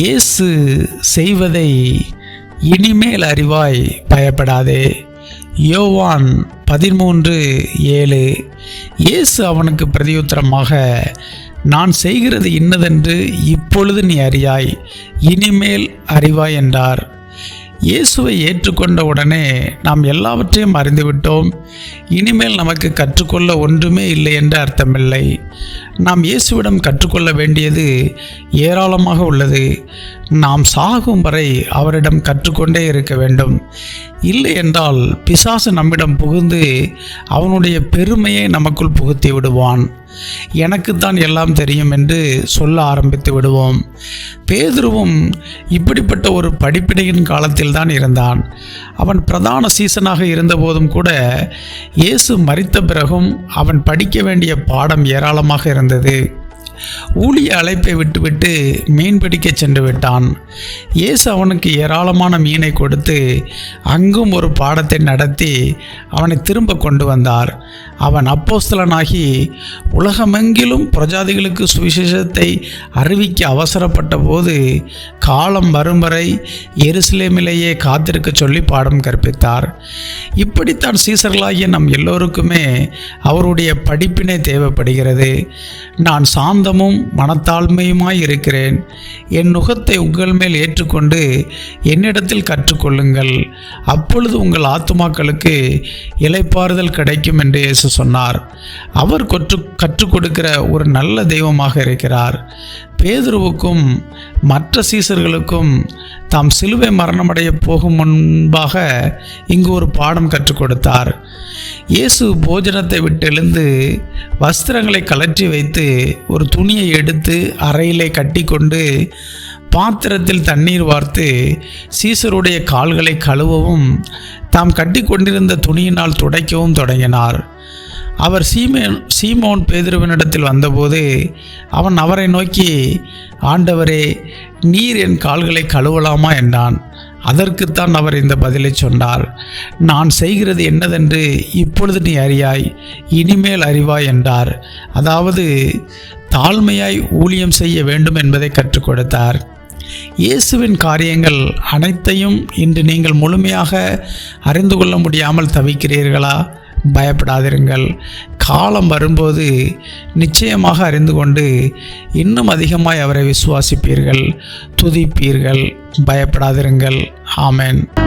இயேசு செய்வதை இனிமேல் அறிவாய் பயப்படாதே. யோவான் பதிமூன்று ஏழு இயேசு அவனுக்கு பிரதியுத்தரமாக நான் செய்கிறது இன்னதென்று இப்பொழுது நீ அறியாய் இனிமேல் அறிவாய் என்றார். இயேசுவை ஏற்றுக்கொண்ட உடனே நாம் எல்லாவற்றையும் அறிந்துவிட்டோம். இனிமேல் நமக்கு கற்றுக்கொள்ள ஒன்றுமே இல்லை என்று அர்த்தமில்லை. நாம் இயேசுவிடம் கற்றுக்கொள்ள வேண்டியது ஏராளமாக உள்ளது. நாம் சாகும் வரை அவரிடம் கற்றுக்கொண்டே இருக்க வேண்டும். இல்லை என்றால் பிசாசு நம்மிடம் புகுந்து அவனுடைய பெருமையை நமக்குள் புகுத்தி விடுவான். எனக்குத்தான் எல்லாம் தெரியும் என்று சொல்ல ஆரம்பித்து விடுவோம். பேதுருவும் இப்படிப்பட்ட ஒரு படிப்பினையின் காலத்தில் தான் இருந்தான். அவன் பிரதான சீசனாக இருந்தபோதும் கூட இயேசு மறித்த பிறகும் அவன் படிக்க வேண்டிய பாடம் ஏராளமாக இருந்தது. ஊழிய அழைப்பை விட்டுவிட்டு மீன் பிடிக்க சென்று விட்டான். இயேசு அவனுக்கு ஏராளமான மீனை கொடுத்து அங்கும் ஒரு பாடத்தை நடத்தி அவனை திரும்ப கொண்டு வந்தார். அவன் அப்போஸ்தலனாகி உலகமெங்கிலும் பிரஜாதிகளுக்கு சுவிசேஷத்தை அறிவிக்க அவசரப்பட்ட போது காலம் வரும் வரை எருசலேமிலேயே காத்திருக்க சொல்லி பாடம் கற்பித்தார். இப்படித்தான் சீசர்களாகிய நம் எல்லோருக்குமே அவருடைய படிப்பினை தேவைப்படுகிறது. நான் சாந்த சாந்தமும் மனத்தாழ்மையுமாய் இருக்கிறேன் என் நுகத்தை உங்கள் மேல் ஏற்றுக்கொண்டு என்னிடத்தில் கற்றுக்கொள்ளுங்கள். அப்பொழுது உங்கள் ஆத்துமாக்களுக்கு இலைப்பாறுதல் கிடைக்கும் என்று இயேசு சொன்னார். அவர் கொற்று கற்றுக் கொடுக்கிற ஒரு நல்ல தெய்வமாக இருக்கிறார். பேதுருவுக்கும் மற்ற சீசர்களுக்கும் தாம் சிலுவை மரணமடைய போகும் முன்பாக இங்கு ஒரு பாடம் கற்றுக் கொடுத்தார். இயேசு போஜனத்தை விட்டு எழுந்து வஸ்திரங்களை கலற்றி வைத்து ஒரு துணியை எடுத்து அறையிலே கட்டிக்கொண்டு பாத்திரத்தில் தண்ணீர் வார்த்து சீசருடைய கால்களை கழுவவும் தாம் கட்டி கொண்டிருந்த துணியினால் துடைக்கவும் தொடங்கினார். அவர் சீமேன் சீமோன் பேதுருவனிடத்தில் வந்தபோது அவன் அவரை நோக்கி ஆண்டவரே நீர் என் கால்களை கழுவலாமா? என்றான். அதற்குத்தான் அவர் இந்த பதிலை சொன்னார். நான் செய்கிறது என்னதென்று இப்பொழுது நீ அறியாய். இனிமேல் அறிவாய் என்றார். அதாவது தாழ்மையாய் ஊழியம் செய்ய வேண்டும் என்பதை கற்றுக் கொடுத்தார். இயேசுவின் காரியங்கள் அனைத்தையும் இன்று நீங்கள் முழுமையாக அறிந்து கொள்ள முடியாமல் தவிக்கிறீர்களா? பயப்படாதிருங்கள். காலம் வரும்போது நிச்சயமாக அறிந்து கொண்டு இன்னும் அதிகமாய் அவரை விசுவாசிப்பீர்கள் துதிப்பீர்கள் பயப்படாதிருங்கள். ஆமேன்.